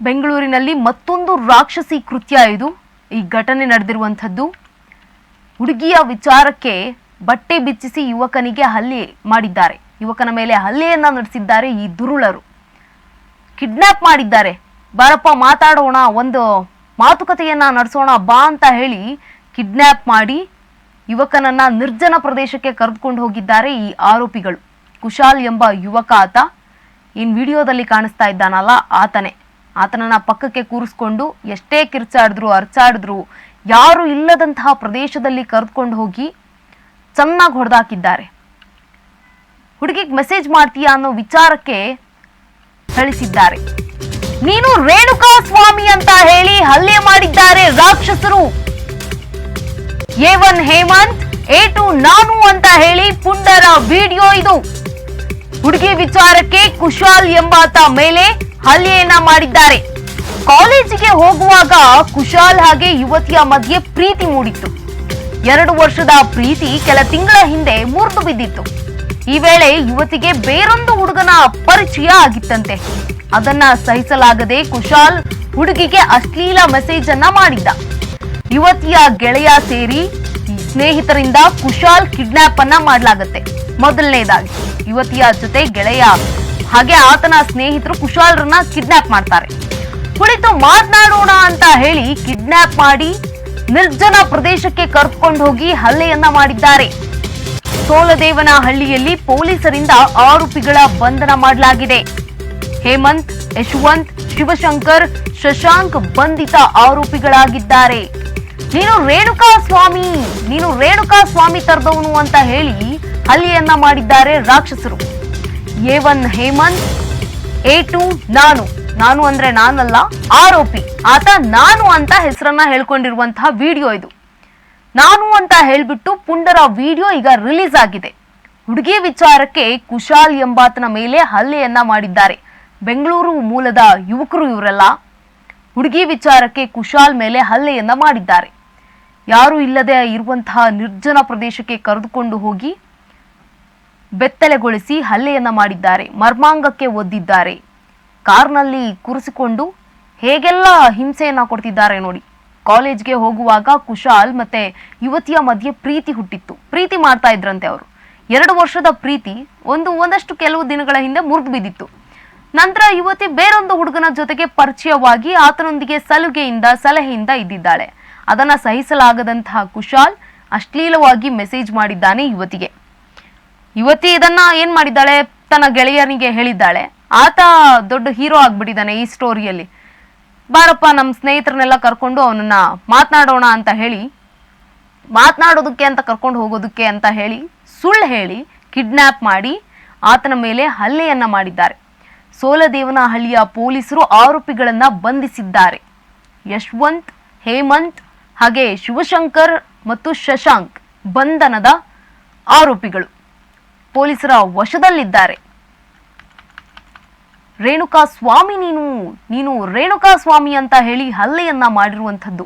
ಬೆಂಗಳೂರಿನಲ್ಲಿ ಮತ್ತೊಂದು ರಾಕ್ಷಸಿ ಕೃತ್ಯ ಇದು. ಈ ಘಟನೆ ನಡೆದಿರುವಂಥದ್ದು. ಹುಡುಗಿಯ ವಿಚಾರಕ್ಕೆ ಬಟ್ಟೆ ಬಿಚ್ಚಿಸಿ ಯುವಕನಿಗೆ ಹಲ್ಲೆ ಮಾಡಿದ್ದಾರೆ. ಯುವಕನ ಮೇಲೆ ಹಲ್ಲೆಯನ್ನ ನಡೆಸಿದ್ದಾರೆ ಈ ದುರುಳರು. ಕಿಡ್ನಾಪ್ ಮಾಡಿದ್ದಾರೆ. ಬಾರಪ್ಪ ಮಾತಾಡೋಣ, ಒಂದು ಮಾತುಕತೆಯನ್ನ ನಡೆಸೋಣ, ಬಾ ಅಂತ ಹೇಳಿ ಕಿಡ್ನಾಪ್ ಮಾಡಿ ಯುವಕನನ್ನ ನಿರ್ಜನ ಪ್ರದೇಶಕ್ಕೆ ಕರೆದುಕೊಂಡು ಹೋಗಿದ್ದಾರೆ ಈ ಆರೋಪಿಗಳು. ಕುಶಾಲ್ ಎಂಬ ಯುವಕ ಆತ. ಇನ್ ವಿಡಿಯೋದಲ್ಲಿ ಕಾಣಿಸ್ತಾ ಇದ್ದಾನಲ್ಲ, ಆತನೇ. ಆತನನ್ನ ಪಕ್ಕಕ್ಕೆ ಕೂರಿಸ್ಕೊಂಡು ಎಷ್ಟೇ ಕಿರ್ಚಾಡಿದ್ರು ಅರ್ಚಾಡಿದ್ರು ಯಾರು ಇಲ್ಲದಂತಹ ಪ್ರದೇಶದಲ್ಲಿ ಕರೆದುಕೊಂಡು ಹೋಗಿ ಚೆನ್ನಾಗಿ ಹೊಡೆದಾಕಿದ್ದಾರೆ. ಹುಡುಗಿಗೆ ಮೆಸೇಜ್ ಮಾಡ್ತೀಯಾ ಅನ್ನೋ ವಿಚಾರಕ್ಕೆ ಕಳಿಸಿದ್ದಾರೆ ನೀನು ರೇಣುಕಾ ಸ್ವಾಮಿ ಅಂತ ಹೇಳಿ ಹಲ್ಲೆ ಮಾಡಿದ್ದಾರೆ ರಾಕ್ಷಸರು. A one Hemant, A two ನಾನು ಅಂತ ಹೇಳಿ ಪುಂಡರ ವಿಡಿಯೋ ಇದು. ಹುಡುಗಿ ವಿಚಾರಕ್ಕೆ ಕುಶಾಲ್ ಎಂಬಾತ ಮೇಲೆ ಹಲ್ಲೆಯನ್ನ ಮಾಡಿದ್ದಾರೆ. ಕಾಲೇಜಿಗೆ ಹೋಗುವಾಗ ಕುಶಾಲ್ ಹಾಗೆ ಯುವತಿಯ ಮಧ್ಯೆ ಪ್ರೀತಿ ಮೂಡಿತ್ತು. ಎರಡು ವರ್ಷದ ಪ್ರೀತಿ ಕೆಲ ತಿಂಗಳ ಹಿಂದೆ ಮುರಿದು ಬಿದ್ದಿತ್ತು. ಈ ವೇಳೆ ಯುವತಿಗೆ ಬೇರೊಂದು ಹುಡುಗನ ಪರಿಚಯ ಆಗಿತ್ತಂತೆ. ಅದನ್ನ ಸಹಿಸಲಾಗದೆ ಕುಶಾಲ್ ಹುಡುಗಿಗೆ ಅಶ್ಲೀಲ ಮೆಸೇಜ್ ಅನ್ನ ಮಾಡಿದ್ದ. ಯುವತಿಯ ಗೆಳೆಯ ಸೇರಿ ಸ್ನೇಹಿತರಿಂದ ಕುಶಾಲ್ ಕಿಡ್ನಾಪ್ ಅನ್ನ ಮಾಡಲಾಗತ್ತೆ. ಮೊದಲನೇದಾಗಿ, ಯುವತಿಯ ಜೊತೆ ಗೆಳೆಯ ಹಾಗೆ ಆತನ ಸ್ನೇಹಿತರು ಕುಶಾಲ್ರನ್ನ ಕಿಡ್ನಾಪ್ ಮಾಡ್ತಾರೆ. ಕುಳಿತು ಮಾತನಾಡೋಣ ಅಂತ ಹೇಳಿ ಕಿಡ್ನಾಪ್ ಮಾಡಿ ನಿರ್ಜನ ಪ್ರದೇಶಕ್ಕೆ ಕರ್ಕೊಂಡು ಹೋಗಿ ಹಲ್ಲೆಯನ್ನ ಮಾಡಿದ್ದಾರೆ. ಸೋಲದೇವನ ಹಳ್ಳಿಯಲ್ಲಿ ಪೊಲೀಸರಿಂದ ಆರೋಪಿಗಳ ಬಂಧನ ಮಾಡಲಾಗಿದೆ. ಹೇಮಂತ್, ಯಶವಂತ್, ಶಿವಶಂಕರ್, ಶಶಾಂಕ್ ಬಂಧಿತ ಆರೋಪಿಗಳಾಗಿದ್ದಾರೆ. ನೀನು ರೇಣುಕಾ ಸ್ವಾಮಿ ನೀನು ರೇಣುಕಾ ಸ್ವಾಮಿ ತರದವನು ಅಂತ ಹೇಳಿ ಹಲ್ಲೆಯನ್ನ ಮಾಡಿದ್ದಾರೆ ರಾಕ್ಷಸರು. A one Hemant, A two ನಾನು. ನಾನು ಅಂದ್ರೆ ನಾನಲ್ಲ, ಆರೋಪಿ. ಆತ ನಾನು ಅಂತ ಹೆಸರನ್ನ ಹೇಳ್ಕೊಂಡಿರುವಂತಹ ವಿಡಿಯೋ ಇದು. ನಾನು ಅಂತ ಹೇಳ್ಬಿಟ್ಟು ಪುಂಡರ ವಿಡಿಯೋ ಈಗ ರಿಲೀಸ್ ಆಗಿದೆ. ಹುಡುಗಿ ವಿಚಾರಕ್ಕೆ ಕುಶಾಲ್ ಎಂಬಾತನ ಮೇಲೆ ಹಲ್ಲೆಯನ್ನ ಮಾಡಿದ್ದಾರೆ. ಬೆಂಗಳೂರು ಮೂಲದ ಯುವಕರು ಇವರೆಲ್ಲ ಹುಡುಗಿ ವಿಚಾರಕ್ಕೆ ಕುಶಾಲ್ ಮೇಲೆ ಹಲ್ಲೆಯನ್ನ ಮಾಡಿದ್ದಾರೆ. ಯಾರು ಇಲ್ಲದೆ ಇರುವಂತಹ ನಿರ್ಜನ ಪ್ರದೇಶಕ್ಕೆ ಕರೆದುಕೊಂಡು ಹೋಗಿ ಬೆತ್ತಲೆಗೊಳಿಸಿ ಹಲ್ಲೆಯನ್ನ ಮಾಡಿದ್ದಾರೆ, ಮರ್ಮಾಂಗಕ್ಕೆ ಒದ್ದಿದ್ದಾರೆ. ಕಾರ್ನಲ್ಲಿ ಕೂರಿಸಿಕೊಂಡು ಹೇಗೆಲ್ಲ ಹಿಂಸೆಯನ್ನ ಕೊಡ್ತಿದ್ದಾರೆ ನೋಡಿ. ಕಾಲೇಜ್ಗೆ ಹೋಗುವಾಗ ಕುಶಾಲ್ ಮತ್ತೆ ಯುವತಿಯ ಮಧ್ಯೆ ಪ್ರೀತಿ ಹುಟ್ಟಿತ್ತು. ಪ್ರೀತಿ ಮಾಡ್ತಾ ಇದ್ರಂತೆ ಅವರು. ಎರಡು ವರ್ಷದ ಪ್ರೀತಿ ಒಂದು, ಒಂದಷ್ಟು ಕೆಲವು ದಿನಗಳ ಹಿಂದೆ ಮುರಿದು ಬಿದ್ದಿತ್ತು. ನಂತರ ಯುವತಿ ಬೇರೊಂದು ಹುಡುಗನ ಜೊತೆಗೆ ಪರಿಚಯವಾಗಿ ಆತನೊಂದಿಗೆ ಸಲುಗೆಯಿಂದ, ಸಲಹೆಯಿಂದ ಇದ್ದಿದ್ದಾಳೆ. ಅದನ್ನ ಸಹಿಸಲಾಗದಂತಹ ಕುಶಾಲ್ ಅಶ್ಲೀಲವಾಗಿ ಮೆಸೇಜ್ ಮಾಡಿದ್ದಾನೆ ಯುವತಿಗೆ. ಯುವತಿ ಇದನ್ನ ಏನ್ ಮಾಡಿದ್ದಾಳೆ? ತನ್ನ ಗೆಳೆಯನಿಗೆ ಹೇಳಿದ್ದಾಳೆ. ಆತ ದೊಡ್ಡ ಹೀರೋ ಆಗ್ಬಿಟ್ಟಿದ್ದಾನೆ ಈ ಸ್ಟೋರಿಯಲ್ಲಿ. ಬಾರಪ್ಪ ನಮ್ಮ ಸ್ನೇಹಿತರನ್ನೆಲ್ಲ ಕರ್ಕೊಂಡು ಅವನನ್ನ ಮಾತನಾಡೋಣ ಅಂತ ಹೇಳಿ, ಮಾತನಾಡೋದಕ್ಕೆ ಅಂತ ಕರ್ಕೊಂಡು ಹೋಗೋದಕ್ಕೆ ಅಂತ ಹೇಳಿ, ಸುಳ್ಳು ಹೇಳಿ ಕಿಡ್ನ್ಯಾಪ್ ಮಾಡಿ ಆತನ ಮೇಲೆ ಹಲ್ಲೆಯನ್ನ ಮಾಡಿದ್ದಾರೆ. ಸೋಲದೇವನಹಳ್ಳಿಯ ಪೊಲೀಸರು ಆರೋಪಿಗಳನ್ನ ಬಂಧಿಸಿದ್ದಾರೆ. ಯಶವಂತ್, ಹೇಮಂತ್, ಹಾಗೆ ಶಿವಶಂಕರ್ ಮತ್ತು ಶಶಾಂಕ್ ಬಂಧನದ ಆರೋಪಿಗಳು. ಪೊಲೀಸರ ವಶದಲ್ಲಿದ್ದಾರೆ. ರೇಣುಕಾ ಸ್ವಾಮಿ ನೀನು ನೀನು ರೇಣುಕಾ ಸ್ವಾಮಿ ಅಂತ ಹೇಳಿ ಹಲ್ಲೆಯನ್ನ ಮಾಡಿರುವಂಥದ್ದು.